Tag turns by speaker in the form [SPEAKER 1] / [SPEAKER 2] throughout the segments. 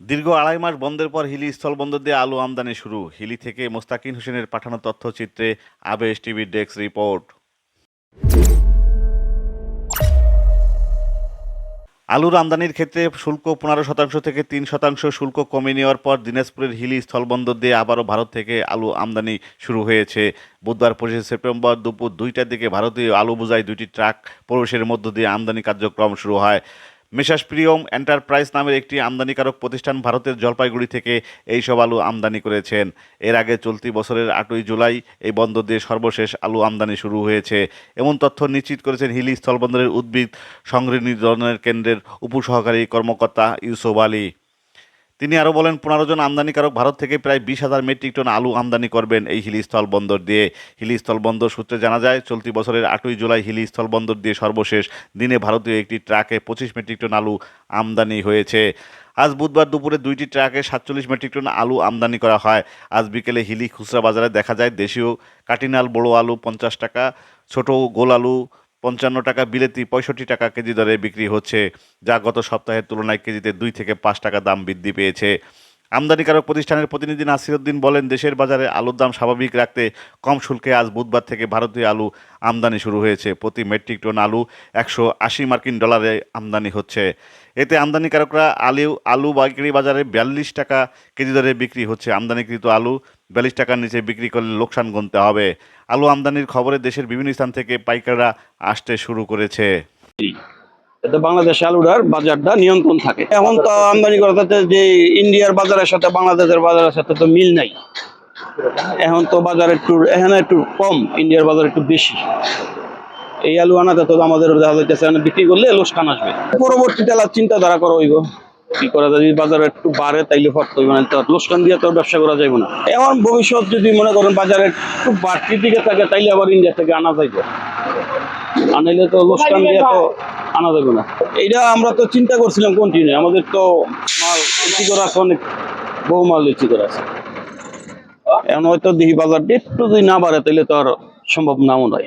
[SPEAKER 1] দীর্ঘ আড়াই মাস বন্ধের পর হিলি স্থলবন্দর দিয়ে আলু আমদানি শুরু। হিলি থেকে মোস্তাকিন হোসেনের পাঠানো তথ্যচিত্রে আবেশ টিভির ডেস্ক রিপোর্ট। আলুর আমদানির ক্ষেত্রে শুল্ক পনেরো শতাংশ থেকে তিন শতাংশ শুল্ক কমে নেওয়ার পর দিনাজপুরের হিলি স্থলবন্দর দিয়ে আবারও ভারত থেকে আলু আমদানি শুরু হয়েছে। বুধবার পঁচিশে সেপ্টেম্বর দুপুর দুইটার দিকে ভারতীয় আলু বোঝাই দুইটি ট্রাক প্রবেশের মধ্য দিয়ে আমদানি কার্যক্রম শুরু হয়। মেসাস প্রিয়ম এন্টারপ্রাইজ নামের একটি আমদানিকারক প্রতিষ্ঠান ভারতের জলপাইগুড়ি থেকে এই সব আলু আমদানি করেছেন। এর আগে চলতি বছরের আটই জুলাই এই বন্দর দিয়ে সর্বশেষ আলু আমদানি শুরু হয়েছে। এমন তথ্য নিশ্চিত করেছেন হিলি স্থলবন্দরের উদ্ভিদ সংগ্রহণের কেন্দ্রের উপসহকারী কর্মকর্তা ইউসুফ আলী। তিনি আরও বলেন, পনেরো জন আমদানিকারক ভারত থেকে প্রায় বিশ হাজার মেট্রিক টন আলু আমদানি করবেন এই হিলি স্থল বন্দর দিয়ে। হিলি স্থল বন্দর সূত্রে জানা যায়, চলতি বছরের আটই জুলাই হিলি স্থল বন্দর দিয়ে সর্বশেষ দিনে ভারতীয় একটি ট্রাকে পঁচিশ মেট্রিক টন আলু আমদানি হয়েছে। আজ বুধবার দুপুরে দুইটি ট্রাকে সাতচল্লিশ মেট্রিক টন আলু আমদানি করা হয়। আজ বিকেলে হিলি খুচরা বাজারে দেখা যায়, দেশীয় কাটিনাল বড় আলু পঞ্চাশ টাকা, ছোট গোল আলু পঞ্চান্ন টাকা বিলেতি, পঁয়ষট্টি টাকা কেজি দরে বিক্রি হচ্ছে, যা গত সপ্তাহের তুলনায় কেজিতে দুই থেকে পাঁচ টাকা দাম বৃদ্ধি পেয়েছে। আমদানিকারক প্রতিষ্ঠানের প্রতিনিধি নাসিরুদ্দিন বলেন, দেশের বাজারে আলুর দাম স্বাভাবিক রাখতে কম শুল্কে আজ বুধবার থেকে ভারতীয় আলু আমদানি শুরু হয়েছে। প্রতি মেট্রিক টন আলু একশো আশি মার্কিন ডলারে আমদানি হচ্ছে। এতে আমদানিকারকরা আলু আলু পাইকারি বাজারে বিয়াল্লিশ টাকা কেজি দরে বিক্রি হচ্ছে। আমদানিকৃত আলু বিয়াল্লিশ টাকার নিচে বিক্রি করলে লোকসান গুনতে হবে। আলু আমদানির খবরে দেশের বিভিন্ন স্থান থেকে পাইকাররা আসতে শুরু করেছে।
[SPEAKER 2] এতে বাংলাদেশে আলুটার বাজারটা নিয়ন্ত্রণ থাকে। এখন তো আমদানি করাতে যে ইন্ডিয়ার বাজারের সাথে, বাংলাদেশের বাজারের সাথে তো মিল নাই। এখন তো বাজার একটু, এখানে একটু কম, ইন্ডিয়ার বাজার একটু বেশি। এই আলু আনাতে তো আমাদের দেখা যাইতেছে বিক্রি করলে লোকসান আসবে। পরবর্তীতে আলাদা চিন্তাধারা করা হইব। কি করা যায়? যদি বাজার একটু বাড়ে, তাইলে ফট হইব না তো লোকসান দিয়ে তো ব্যবসা করা যাবে না। এখন ভবিষ্যৎ যদি মনে করেন বাজারে একটু বাড়তির দিকে থাকে, তাইলে আবার ইন্ডিয়া থেকে আনা যাইবে। আনাইলে তো লোকসান দিয়ে তো আনা যাবে না। এইটা আমরা তো চিন্তা করছিলাম কন্টিনিউ আমাদের তো মাল ইচ্ছি করা আছে অনেক বহু মাল ইচ্ছি করা আছে। এখন হয়তো দিহি বাজার একটু যদি না বাড়ে তাহলে তো আর সম্ভব নামও নয়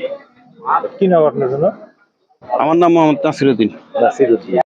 [SPEAKER 3] কি নাম আপনার জন্য?
[SPEAKER 2] আমার নাম মোহাম্মদ নাসিরুদ্দিন।
[SPEAKER 3] নাসিরুদ্দিন।